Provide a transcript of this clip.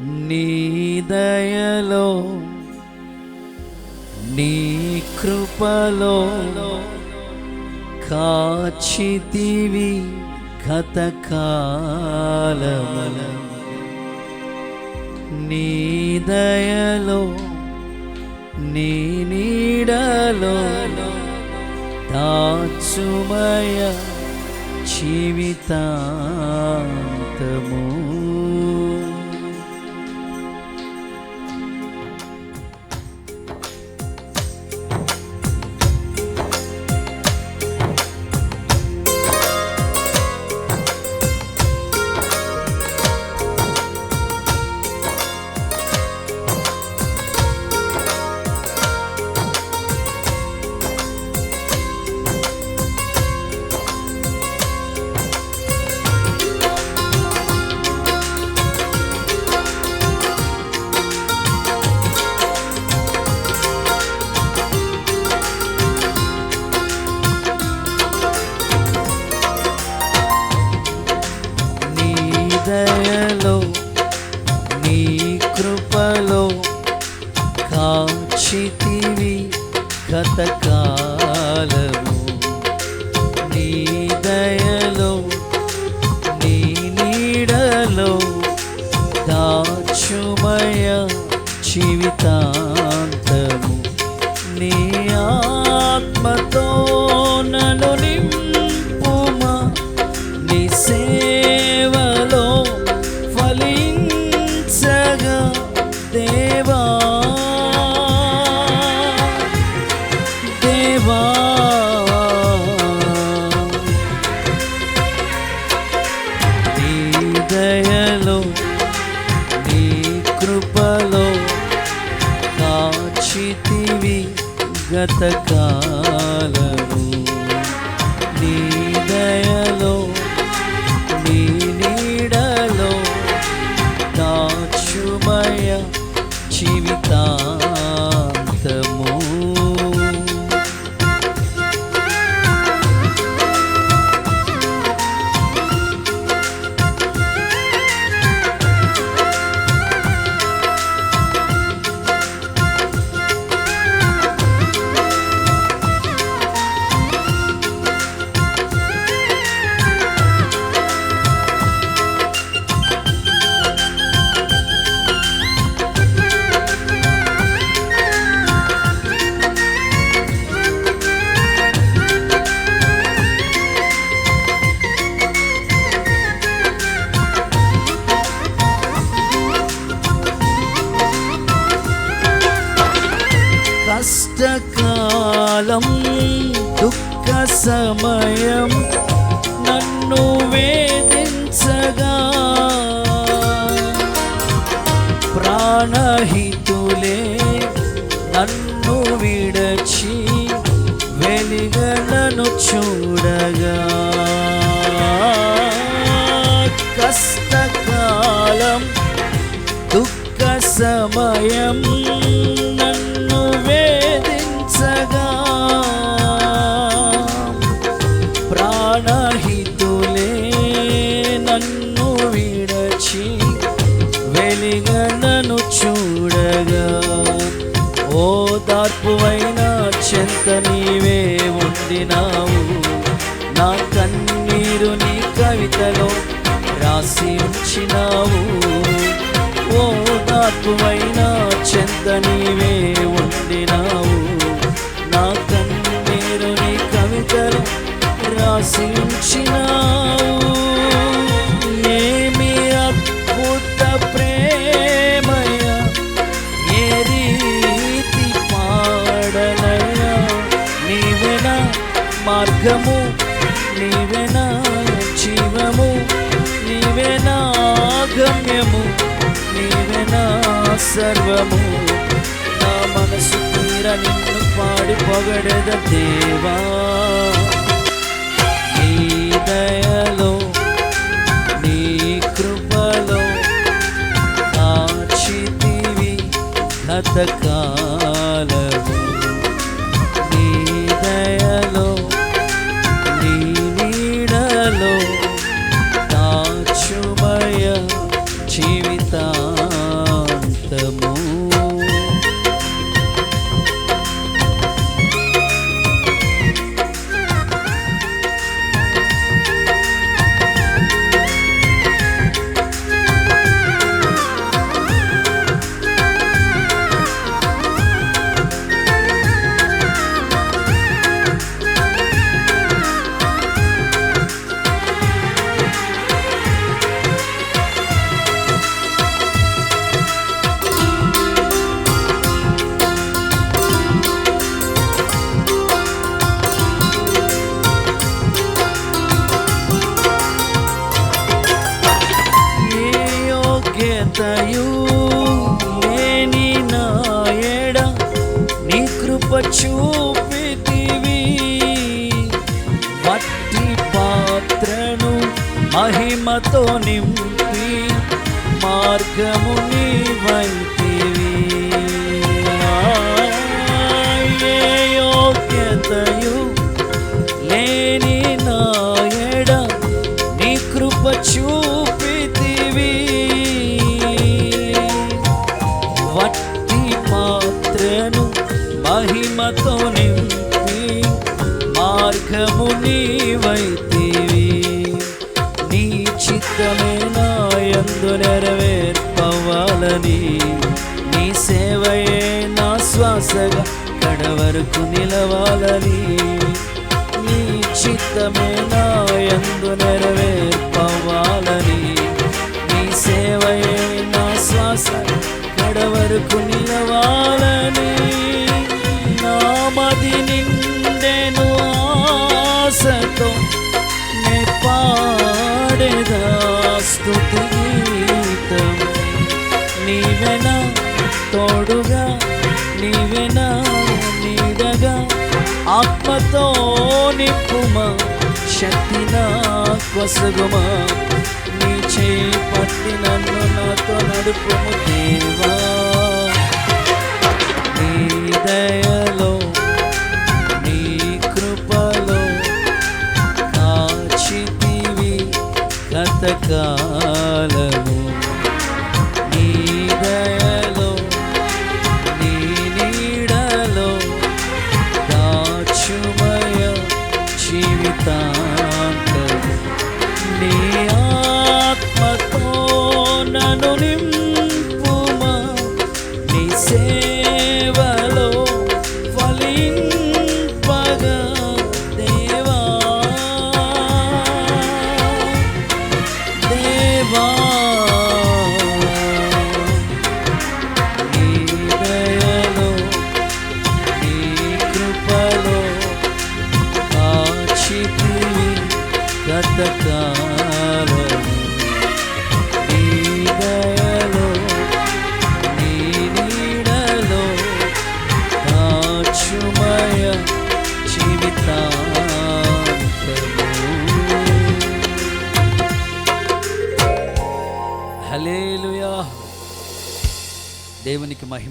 నీ దయలో నీ కృపలో కాచితివి కథకాలమల నీ దయలో నీ నీడలో దాచుమయ జీవితాంతము. కాచితివి గతకాలము. నీ దయలో నీ నీడలో దాచుమయ జీవితాంతము. నీ ఆత్మతో దేవా నీ దయలో నీ కృపలో కాచితివి గతకాలము సమయం నన్ను వేధించగా. ప్రాణహితులే నన్ను విడచి వెలిగలను చూడగా. కష్టకాలం దుఃఖ సమయం ఉండినావు నా కన్నీరు నీ కవితలో రాసి ఉంచినావు. ఓ దార్పువైన చెంత నీవే ఉండినావు నా కన్నీరు నీ కవితలో రాసి ఉంచినావు. మార్గము నీవెనా జీవము నీవెనా గమ్యము నీవెనా సర్వము. నా మనసు తీర నిన్ను పాడి పొగడద దేవా. నీ దయలో నీ కృపలో కాచితివి గతకాలము. మహిమతో నింపి చిత్తమే నాయందు నెరవేర్పవ్వాలని నీ సేవయే నా శ్వాసగా కడవరకు నిలవాలని. నీ చిత్తమే నాయందు నెరవే స్తుతి గీతం. నీవెన తోడుగా నీవెన నీడగా ఆత్మతో నింపుమా శక్తి నా నీ చేపట్టి నన్ను నాతో నడుపుము దేవా. గతకాలము దేవునికి మహిమ